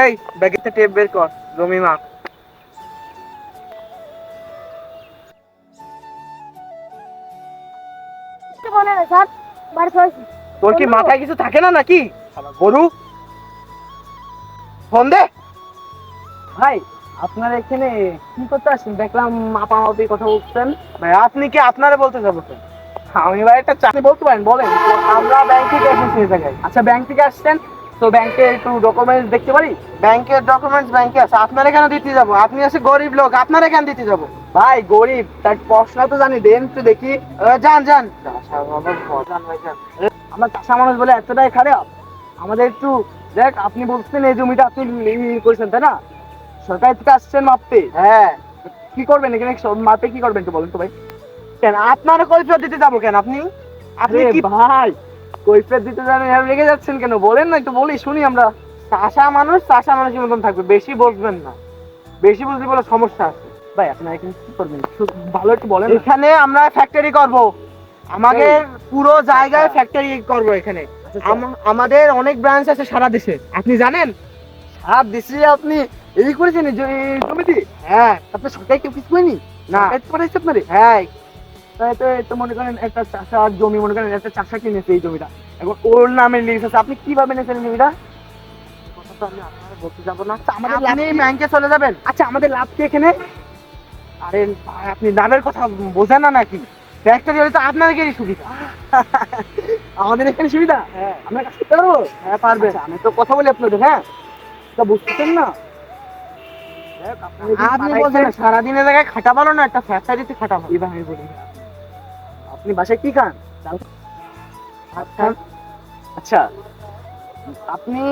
এই ব্যাগেতে টেপ বের কর জমি মাপ। নেই স্যার বাড়ি চলেছি তোর কি মাথায় কিছু থাকে না নাকি? গরু ফোন দে। ভাই আপনারা এখানে কি করতে আসছেন? দেখলাম মাপামাপি কথা বলছেন। ভাই আপনি কি আপনারে বলতে যাব আমি ভাই একটা চাকরি বলতে পারেন বলেন। আমরা ব্যাংক থেকে এসেছি জায়গায়। আচ্ছা ব্যাংক থেকে আসছেন? তো ব্যাংকে একটু ডকুমেন্টস দেখতে পারি? ব্যাংকের ডকুমেন্টস ব্যাংকে আছে। আপনারা কেন দিতে যাব। আপনি আছে গরিব লোক আপনারা কেন দিতে যাব। ভাই গরিব তার তো জানি দেন তো দেখি। যান যান। আমরা চাষা মানুষ বলে এতটাই খারাপ। আমাদের একটু দেখ আপনি বলছেন এই জমিটা আপনি করেছেন তাই না? সরকার থেকে আসছেন মাপতে। হ্যাঁ। কি করবেন এখানে? মাপে কি করবেন একটু বলেন তো ভাই। কেন? আপনারা কৈফিয়ত দিতে যাব কেন আপনি? আপনি ভাই কৈফিয়ত দিতে জানেন এভাবে রেগে যাচ্ছেন কেন? বলেন না একটু বলি শুনি আমরা। চাষা মানুষ চাষা মানুষের মতন থাকবে। বেশি বলবেন না। বেশি বুঝলে বলে সমস্যা আছে। ভাই আপনারা এখানে কি করবেন? ভালো একটু বলেন এখানে আমরা ফ্যাক্টরি করব। আমাদের পুরো জায়গায় আচ্ছা। ফ্যাক্টরি করব এখানে। আচ্ছা, আমাদের অনেক ব্রাঞ্চ আছে সারা দেশে। আপনি জানেন? সাত দেশে আপনি এই করেছেন জমিতে হ্যাঁ। আপনি সরকার কেউ কিছু করেনি? না। আপনারে? হ্যাঁ তো মনে করেন একটা চাষার জমি মনে করেন একটা চাষা কিনেছে এই জমিটা। এখন ওর নামে আছে আপনি কীভাবে নিয়েছেন জমিটা? বলতে যাব না। আচ্ছা, আমাদের আপনি ব্যাংকে চলে যাবেন? আচ্ছা আমাদের লাভ কি এখানে আরে আপনি লাভের কথা বোঝেন না নাকি? ফ্যাক্টরি হলে তো আপনাদেরই সুবিধা। আমাদের এখানে সুবিধা? হ্যাঁ। আমরা কাজ করতে পারব? হ্যাঁ পারবে। আচ্ছা, আমি তো কথা বলি আপনাদের হ্যাঁ? তা বুঝতেছেন না? আপনি বলছেন সারাদিনের জায়গায় খাটা ভালো না একটা ফ্যাক্টরিতে খাটা ভালো। বলি। আপনি বাসায় কি খান? ভাত খান? আচ্ছা আপনি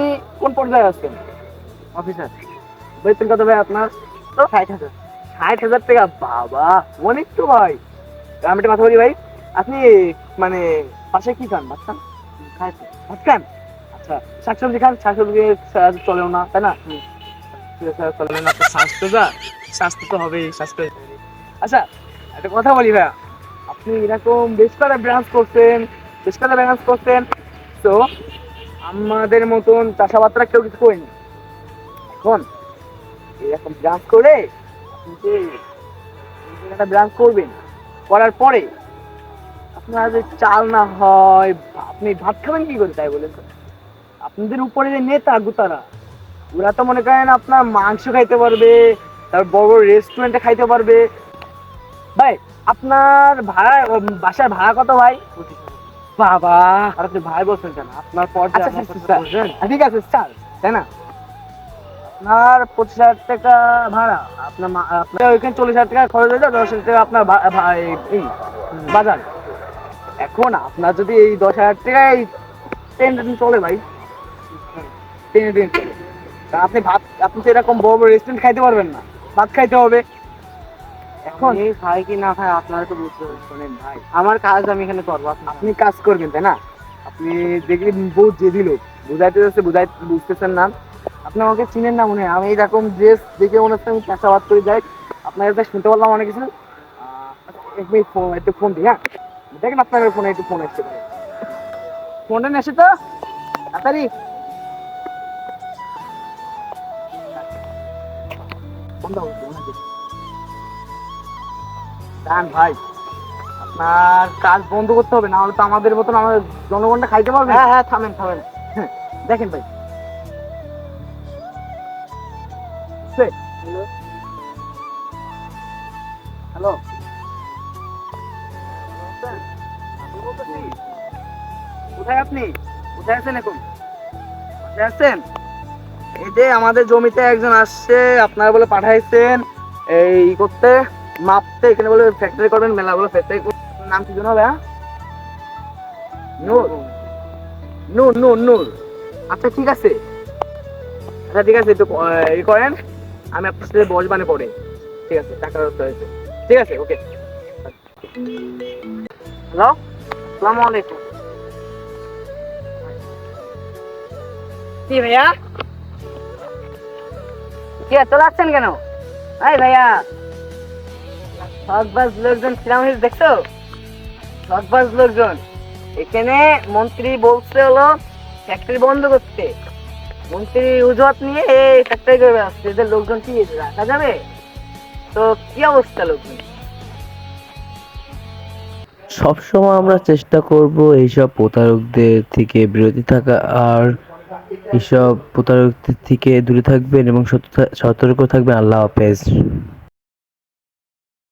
কোন পর্যায়ে আছেন? অফিসার বেতন কত ভাই আপনার? তো ষাট হাজার। ষাট হাজার টাকা বাবা অনেক তো ভাই। আমি একটা কথা বলি ভাই আপনি মানে বাসায় কি খান? ভাত খান? ভাত খান? আচ্ছা শাকসবজি খান? শাকসবজি ছাড়া চলেও না তাই না? চলে না স্বাস্থ্য যা। স্বাস্থ্য তো হবেই স্বাস্থ্য। আচ্ছা একটা কথা বলি ভাইয়া। আপনি এরকম বেশ কটা ব্রাঞ্চ করছেন, বেশ কটা ব্রাঞ্চ করছেন তো আমাদের মতন চাষাবাদরা কেউ কিছু করেনি এখন এরকম ব্রাঞ্চ করে যে একটা ব্রাঞ্চ করবেন, করার পরে আপনার যে চাল না হয়, আপনি ভাত খাবেন কি করে তাই বলেন? আপনাদের উপরে যে নেতা গুতারা, ওরা তো মনে করেন আপনার মাংস খাইতে পারবে, তার বড় বড় রেস্টুরেন্টে খাইতে পারবে ভাই আপনার ভাড়া বাসার ভাড়া কত ভাই? বাবা আর আপনি ভাই বলছেন কেন? আপনার পর্যায়ে আচ্ছা, আচ্ছা, ঠিক আছে চাল তাই না? আপনার পঁচিশ হাজার টাকা ভাড়া আপনার আপনার ওইখানে চল্লিশ হাজার টাকা খরচ হয়ে যায় দশ হাজার টাকা আপনার এই- বাজার। এখন আপনার যদি এই দশ হাজার টাকায় ট্রেন ট্রেন চলে ভাই ট্রেনে ট্রেন চলে। তা আপনি ভাত আপনি তো এরকম বড় বড় রেস্টুরেন্ট খাইতে পারবেন না। ভাত খাইতে হবে। এখন? আমি খাই কি না খাই আপনারা তো বুঝতে। শোনেন ভাই। আমার কাজ আমি এখানে করব। আপনি কাজ করবেন তাই না? আপনি দেখলে বহুত জেদি লোক বুঝাইতে যাচ্ছে বুঝাই বুঝতেছেন না? আপনি আমাকে চিনেন না মনে হয়। আমি এরকম ড্রেস দেখে মনে হচ্ছে আমি চাষাবাদ করে যাই। আপনার কাছে শুনতে পারলাম অনেক কিছু। এক মিনিট ফোন একটু ফোন দিই হ্যাঁ? দেখেন আপনার ফোনে একটু ফোন এসছে ফোনটা আসে তো। তাড়াতাড়ি। বন্ধ। দান ভাই আপনার কাজ বন্ধ করতে হবে না হলে তো আমাদের মতন আমাদের জনগণটা খাইতে পারবে হ্যাঁ হ্যাঁ থামেন থামেন। দেখেন ভাই। হ্যালো। হ্যালো। কোথায় আপনি? কোথায় আছেন এখন? কোথায় আছেন? এই যে আমাদের জমিতে একজন আসছে আপনারা বলে পাঠাইছেন এই করতে। মাপতে এখানে বলে ফ্যাক্টরি করবেন মেলা বলে ফ্যাক্টরি নাম কি জানো ভাইয়া নূর। নূর নূর নূর। আচ্ছা ঠিক আছে। আচ্ছা ঠিক আছে আহ, ই করেন। আমি আপনার সাথে বসবানে পড়ে। ঠিক আছে টাকা হয়েছে। ঠিক আছে ওকে। হ্যালো আসসালামু আলাইকুম। কি ভাইয়া? কি চলে আসছেন কেন? এই ভাইয়া লোকজন দেখছ? লোকজন। এখানে মন্ত্রী বলছে হলো ফ্যাক্টরি বন্ধ করতে। মন্ত্রী উজত নিয়ে এই ফ্যাক্টরি করে বেড়াচ্ছে এদের লোকজন কি? রাখা যাবে? তো কি অবস্থা লোকজন? সবসময় আমরা চেষ্টা করব এইসব প্রতারকদের থেকে বিরতি থাকা, আর এইসব প্রতারকদের থেকে দূরে থাকবেন এবং সতর্ক থাকবেন। আল্লাহ হাফেজ।